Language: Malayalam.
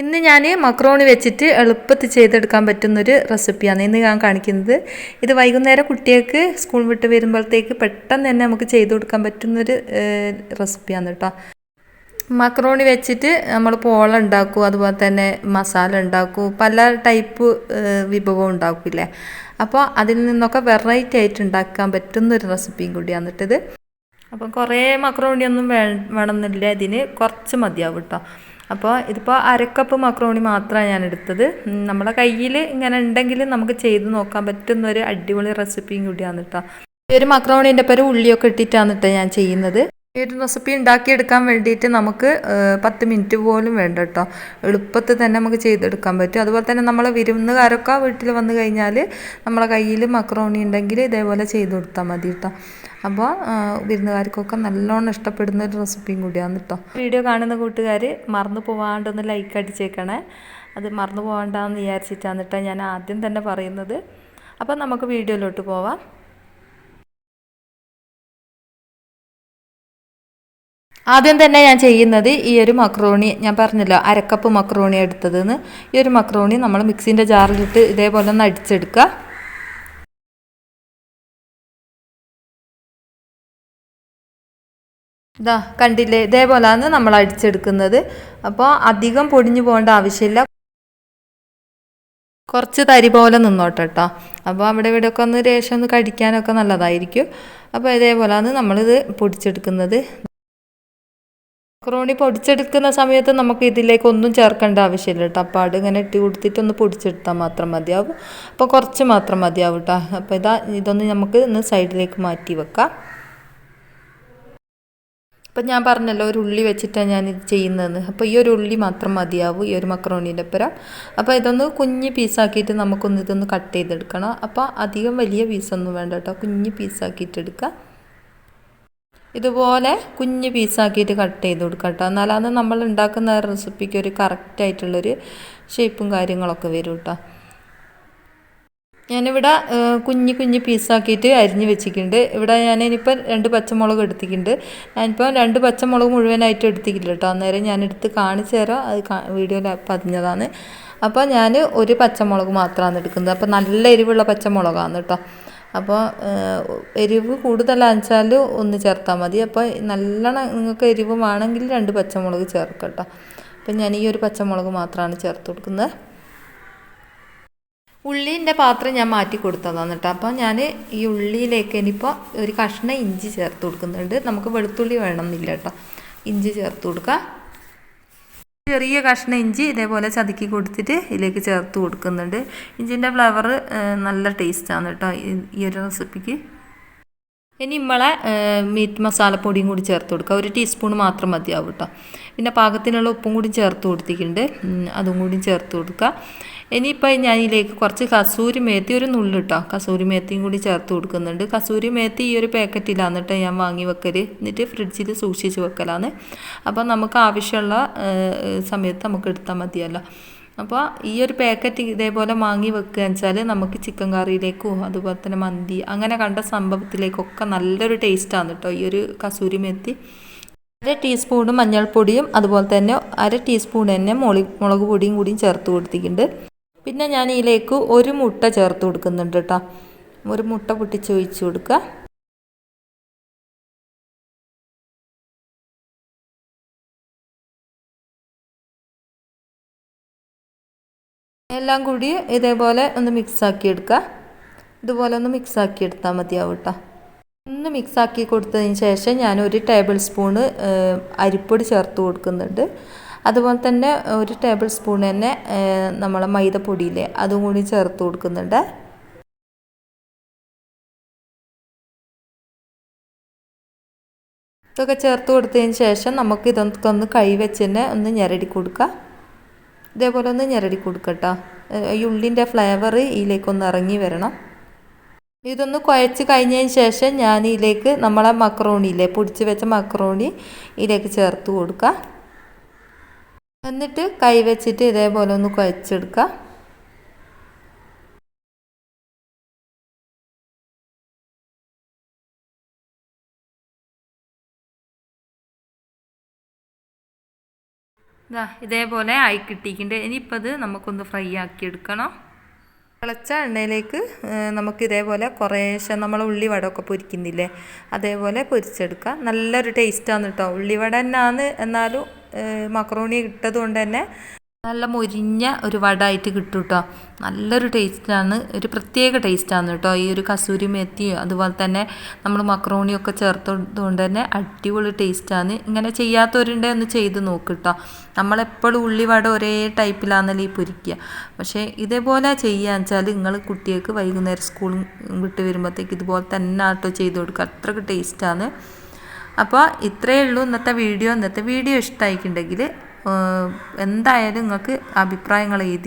ഇന്ന് ഞാൻ മക്രോണി വെച്ചിട്ട് എളുപ്പത്തിൽ ചെയ്തെടുക്കാൻ പറ്റുന്നൊരു റെസിപ്പിയാണ് ഇന്ന് ഞാൻ കാണിക്കുന്നത്. ഇത് വൈകുന്നേരം കുട്ടികൾക്ക് സ്കൂൾ വിട്ട് വരുമ്പോഴത്തേക്ക് പെട്ടെന്ന് തന്നെ നമുക്ക് ചെയ്തു കൊടുക്കാൻ പറ്റുന്നൊരു റെസിപ്പിയാണ് കേട്ടോ. മക്രോണി വെച്ചിട്ട് നമ്മൾ പോള ഉണ്ടാക്കും അതുപോലെ തന്നെ മസാല ഉണ്ടാക്കും പല ടൈപ്പ് വിഭവം ഉണ്ടാക്കില്ലേ? അപ്പോൾ അതിൽ നിന്നൊക്കെ വെറൈറ്റി ആയിട്ട് ഉണ്ടാക്കാൻ പറ്റുന്നൊരു റെസിപ്പിയും കൂടിയാണ് കേട്ടത് അപ്പം കുറേ മക്രോണിയൊന്നും വേ വേണമെന്നില്ല ഇതിന് കുറച്ച് മതിയാവും കേട്ടോ. അപ്പോൾ ഇതിപ്പോൾ അരക്കപ്പ് മക്രോണി മാത്രമാണ് ഞാൻ എടുത്തത്. നമ്മുടെ കയ്യിൽ ഇങ്ങനെ ഉണ്ടെങ്കിൽ നമുക്ക് ചെയ്ത് നോക്കാൻ പറ്റുന്ന ഒരു അടിപൊളി റെസിപ്പിയും കൂടിയാണ് കേട്ടോ ഈ ഒരു മക്രോണീന്റെ പേര് ഉള്ളിയൊക്കെ ഇട്ടിട്ടാണ് കേട്ടോ ഞാൻ ചെയ്യുന്നത്. ഈ ഒരു റെസിപ്പി ഉണ്ടാക്കിയെടുക്കാൻ വേണ്ടിയിട്ട് നമുക്ക് പത്ത് മിനിറ്റ് പോലും വേണ്ട കേട്ടോ. എളുപ്പത്തിൽ തന്നെ നമുക്ക് ചെയ്തെടുക്കാൻ പറ്റും. അതുപോലെ തന്നെ നമ്മളെ വിരുന്നുകാരൊക്കെ വീട്ടിൽ വന്നു കഴിഞ്ഞാൽ നമ്മളെ കയ്യിൽ മക്രോണി ഉണ്ടെങ്കിൽ ഇതേപോലെ ചെയ്ത് കൊടുത്താൽ മതി കേട്ടോ. അപ്പോൾ വിരുന്നുകാർക്കൊക്കെ നല്ലോണം ഇഷ്ടപ്പെടുന്ന ഒരു റെസിപ്പിയും കൂടിയാണ് കേട്ടോ. വീഡിയോ കാണുന്ന കൂട്ടുകാർ മറന്നു പോവാണ്ടൊന്ന് ലൈക്ക് അടിച്ചേക്കണേ. അത് മറന്നു പോകണ്ടെന്ന് വിചാരിച്ചിട്ടാണ് കേട്ടോ ഞാൻ ആദ്യം തന്നെ പറയുന്നത്. അപ്പോൾ നമുക്ക് വീഡിയോയിലോട്ട് പോവാം. ആദ്യം തന്നെ ഞാൻ ചെയ്യുന്നത് ഈ ഒരു മക്രോണി ഞാൻ പറഞ്ഞല്ലോ അരക്കപ്പ് മക്രോണി എടുത്തതെന്ന്. ഈ ഒരു മക്രോണി നമ്മൾ മിക്സിന്റെ ജാറിലിട്ട് ഇതേപോലെ ഒന്ന് അടിച്ചെടുക്കുക. ഇതാ കണ്ടില്ലേ? ഇതേപോലെയാണ് നമ്മൾ അടിച്ചെടുക്കുന്നത്. അപ്പോൾ അധികം പൊടിഞ്ഞു പോകേണ്ട ആവശ്യമില്ല. കുറച്ച് തരി പോലെ നിന്നോട്ടെ കേട്ടോ അപ്പോൾ അവിടെ ഇവിടെയൊക്കെ ഒന്ന് രേഷം ഒന്ന് കടിക്കാനൊക്കെ നല്ലതായിരിക്കും. അപ്പോൾ ഇതേപോലെയാണ് നമ്മളിത് പൊടിച്ചെടുക്കുന്നത്. മക്രോണി പൊടിച്ചെടുക്കുന്ന സമയത്ത് നമുക്ക് ഇതിലേക്ക് ഒന്നും ചേർക്കേണ്ട ആവശ്യമില്ല കേട്ടോ. അപ്പാട് ഇങ്ങനെ ഇട്ടി കൊടുത്തിട്ട് ഒന്ന് പൊടിച്ചെടുത്താൽ മാത്രം മതിയാവും. അപ്പോൾ കുറച്ച് മാത്രം മതിയാവും കേട്ടോ. അപ്പോൾ ഇതാ ഇതൊന്ന് നമുക്ക് ഒന്ന് സൈഡിലേക്ക് മാറ്റി വെക്കാം. അപ്പം ഞാൻ പറഞ്ഞല്ലോ ഒരു ഉള്ളി വെച്ചിട്ടാണ് ഞാൻ ഇത് ചെയ്യുന്നത് അപ്പോൾ ഈ ഒരു ഉള്ളി മാത്രം മതിയാവും ഈ ഒരു മക്രോണീന്റെ പുരം അപ്പോൾ ഇതൊന്ന് കുഞ്ഞ് പീസാക്കിയിട്ട് നമുക്കൊന്ന് ഇതൊന്ന് കട്ട് ചെയ്തെടുക്കണം. അപ്പോൾ അധികം വലിയ പീസൊന്നും വേണ്ട കേട്ടോ. കുഞ്ഞ് പീസാക്കിയിട്ട് എടുക്കുക ഇതുപോലെ കുഞ്ഞ് പീസാക്കിയിട്ട് കട്ട് ചെയ്ത് കൊടുക്കുക കേട്ടോ എന്നാലാണ് നമ്മൾ ഉണ്ടാക്കുന്ന റെസിപ്പിക്ക് ഒരു കറക്റ്റ് ആയിട്ടുള്ളൊരു ഷേപ്പും കാര്യങ്ങളൊക്കെ വരും കേട്ടോ ഞാനിവിടെ കുഞ്ഞ് കുഞ്ഞ് പീസാക്കിയിട്ട് അരിഞ്ഞ് വെച്ചിട്ടുണ്ട്. ഇവിടെ ഞാനിപ്പോൾ രണ്ട് പച്ചമുളക് എടുത്തിട്ടുണ്ട്. ഞാനിപ്പോൾ രണ്ട് പച്ചമുളക് മുഴുവനായിട്ട് എടുത്തിട്ടില്ല കേട്ടോ അന്നേരം ഞാൻ എടുത്ത് കാണിച്ചു തരാം. അത് വീഡിയോയിൽ പതിഞ്ഞതാണ്. അപ്പോൾ ഞാൻ ഒരു പച്ചമുളക് മാത്രമാണ് എടുക്കുന്നത്. അപ്പോൾ നല്ല എരിവുള്ള പച്ചമുളകാണ് കേട്ടോ അപ്പോൾ എരിവ് കൂടുതലാണെന്ന് വെച്ചാൽ ഒന്ന് ചേർത്താൽ മതി. അപ്പോൾ നല്ലോണം നിങ്ങൾക്ക് എരിവ് വേണമെങ്കിൽ രണ്ട് പച്ചമുളക് ചേർക്കാം കേട്ടോ അപ്പം ഞാൻ ഈ ഒരു പച്ചമുളക് മാത്രമാണ് ചേർത്ത് കൊടുക്കുന്നത്. ഉള്ളീന്റെ പാത്രം ഞാൻ മാറ്റി കൊടുത്തതാണ് കേട്ടോ. അപ്പോൾ ഞാൻ ഈ ഉള്ളിയിലേക്ക് ഇനിയിപ്പോൾ ഒരു കഷ്ണം ഇഞ്ചി ചേർത്ത് കൊടുക്കുന്നുണ്ട്. നമുക്ക് വെളുത്തുള്ളി വേണമെന്നില്ല കേട്ടോ. ഇഞ്ചി ചേർത്ത് കൊടുക്കുക ചെറിയ കഷ്ണം ഇഞ്ചി ഇതേപോലെ ചതുക്കി കൊടുത്തിട്ട് ഇതിലേക്ക് ചേർത്ത് കൊടുക്കുന്നുണ്ട്. ഇഞ്ചിന്റെ ഫ്ലവർ നല്ല ടേസ്റ്റാണ് കേട്ടോ ഈ- ഒരു റെസിപ്പിക്ക്. ഇനി നമ്മളെ മീറ്റ് മസാലപ്പൊടിയും കൂടി ചേർത്ത് കൊടുക്കുക. ഒരു ടീസ്പൂൺ മാത്രം മതിയാവും കേട്ടോ പിന്നെ പാകത്തിനുള്ള ഉപ്പും കൂടി ചേർത്ത് കൊടുത്തിട്ടുണ്ട്. അതും കൂടി ചേർത്ത് കൊടുക്കുക. ഇനിയിപ്പോൾ ഞാൻ ഇതിലേക്ക് കുറച്ച് കസൂരി മേത്തി ഒരു നുള്ളു കേട്ടോ കസൂരി മേത്തിയും കൂടി ചേർത്ത് കൊടുക്കുന്നുണ്ട്. കസൂരി മേത്തി ഈ ഒരു പാക്കറ്റിലാണ് കേട്ടോ ഞാൻ വാങ്ങി വെക്കൽ എന്നിട്ട് ഫ്രിഡ്ജിൽ സൂക്ഷിച്ച് വെക്കലാണ്. അപ്പോൾ നമുക്ക് ആവശ്യമുള്ള സമയത്ത് നമുക്ക് എടുത്താൽ മതിയല്ലോ. അപ്പോൾ ഈ ഒരു പാക്കറ്റ് ഇതേപോലെ വാങ്ങി വെക്കുക വെച്ചാൽ നമുക്ക് ചിക്കൻ കറിയിലേക്കോ അതുപോലെ തന്നെ മന്തി അങ്ങനെ കണ്ട സംഭവത്തിലേക്കൊക്കെ നല്ലൊരു ടേസ്റ്റാണ് കേട്ടോ ഈ ഒരു കസൂരി മെത്തി. അര ടീസ്പൂൺ മഞ്ഞൾപ്പൊടിയും അതുപോലെ തന്നെ അര ടീസ്പൂൺ തന്നെ മുളി മുളക് പൊടിയും കൂടിയും ചേർത്ത് കൊടുത്തിട്ടുണ്ട്. പിന്നെ ഞാൻ ഇതിലേക്ക് ഒരു മുട്ട ചേർത്ത് കൊടുക്കുന്നുണ്ട് കേട്ടോ ഒരു മുട്ട പൊട്ടിച്ച് ഒഴിച്ച് കൊടുക്കുക. എല്ലാം കൂടി ഇതേപോലെ ഒന്ന് മിക്സാക്കി എടുക്കുക ഇതുപോലെ ഒന്ന് മിക്സാക്കി എടുത്താൽ മതിയാവും കേട്ടോ ഒന്ന് മിക്സാക്കി കൊടുത്തതിന് ശേഷം ഞാൻ ഒരു ടേബിൾ സ്പൂണ് അരിപ്പൊടി ചേർത്ത് കൊടുക്കുന്നുണ്ട്. അതുപോലെ തന്നെ ഒരു ടേബിൾ സ്പൂൺ തന്നെ നമ്മളെ മൈദപ്പൊടിയില്ലേ അതും കൂടി ചേർത്ത് കൊടുക്കുന്നുണ്ട്. ഇതൊക്കെ ചേർത്ത് കൊടുത്തതിന് ശേഷം നമുക്ക് ഇതൊക്കെ ഒന്ന് കൈ വെച്ച് തന്നെ ഒന്ന് ഞെരടി കൊടുക്കുക ഇതേപോലെ ഒന്ന് ഞെരടി കൊടുക്കട്ടോ. ഈ ഉള്ളിന്റെ ഫ്ലേവർ ഇതിലേക്കൊന്ന് ഇറങ്ങി വരണം. ഇതൊന്ന് കുഴച്ച് കഴിഞ്ഞതിന് ശേഷം ഞാൻ ഇതിലേക്ക് നമ്മളെ മക്രോണിയില്ലേ പൊടിച്ച് വെച്ച മക്രോണി ഇതിലേക്ക് ചേർത്ത് കൊടുക്കുക എന്നിട്ട് കൈ വെച്ചിട്ട് ഇതേപോലെ ഒന്ന് കുഴച്ചെടുക്കുക ഇതാ ഇതേപോലെ ആയി കിട്ടിയിട്ടുണ്ട്. ഇനിയിപ്പോൾ ഇത് നമുക്കൊന്ന് ഫ്രൈ ആക്കി എടുക്കണം. തിളച്ച എണ്ണയിലേക്ക് നമുക്ക് ഇതേപോലെ കുറേശ്ശെ നമ്മൾ ഉള്ളിവടമൊക്കെ പൊരിക്കുന്നില്ലേ? അതേപോലെ പൊരിച്ചെടുക്കാം. നല്ലൊരു ടേസ്റ്റാണ് കേട്ടോ ഉള്ളിവട തന്നെയാണ് എന്നാലും മക്രോണി ഇട്ടത് കൊണ്ട് തന്നെ നല്ല മൊരിഞ്ഞ ഒരു വടായിട്ട് കിട്ടും കേട്ടോ നല്ലൊരു ടേസ്റ്റാണ്. ഒരു പ്രത്യേക ടേസ്റ്റാണ് കേട്ടോ. ഈ ഒരു കസൂരി മെത്തിയും അതുപോലെ തന്നെ നമ്മൾ മക്രോണിയൊക്കെ ചേർത്തതുകൊണ്ട് തന്നെ അടിപൊളി ടേസ്റ്റാണ്. ഇങ്ങനെ ചെയ്യാത്തവരുണ്ടെ ഒന്ന് ചെയ്ത് നോക്ക് കേട്ടോ. നമ്മളെപ്പോഴും ഉള്ളിവട ഒരേ ടൈപ്പിലാണല്ലോ ഈ പൊരിക്കുക. പക്ഷേ ഇതേപോലെ ചെയ്യാന്ന് വെച്ചാൽ നിങ്ങൾ കുട്ടികൾക്ക് വൈകുന്നേരം സ്കൂൾ വിട്ട് വരുമ്പോഴത്തേക്ക് ഇതുപോലെ തന്നെ ആട്ടോ ചെയ്ത് കൊടുക്കുക. അത്രയ്ക്ക് ടേസ്റ്റാണ്. അപ്പോൾ ഇത്രയേ ഉള്ളൂ ഇന്നത്തെ വീഡിയോ. ഇന്നത്തെ വീഡിയോ ഇഷ്ടമായിട്ടുണ്ടെങ്കിൽ എന്തായാലും നിങ്ങൾക്ക് അഭിപ്രായങ്ങൾ എഴുതി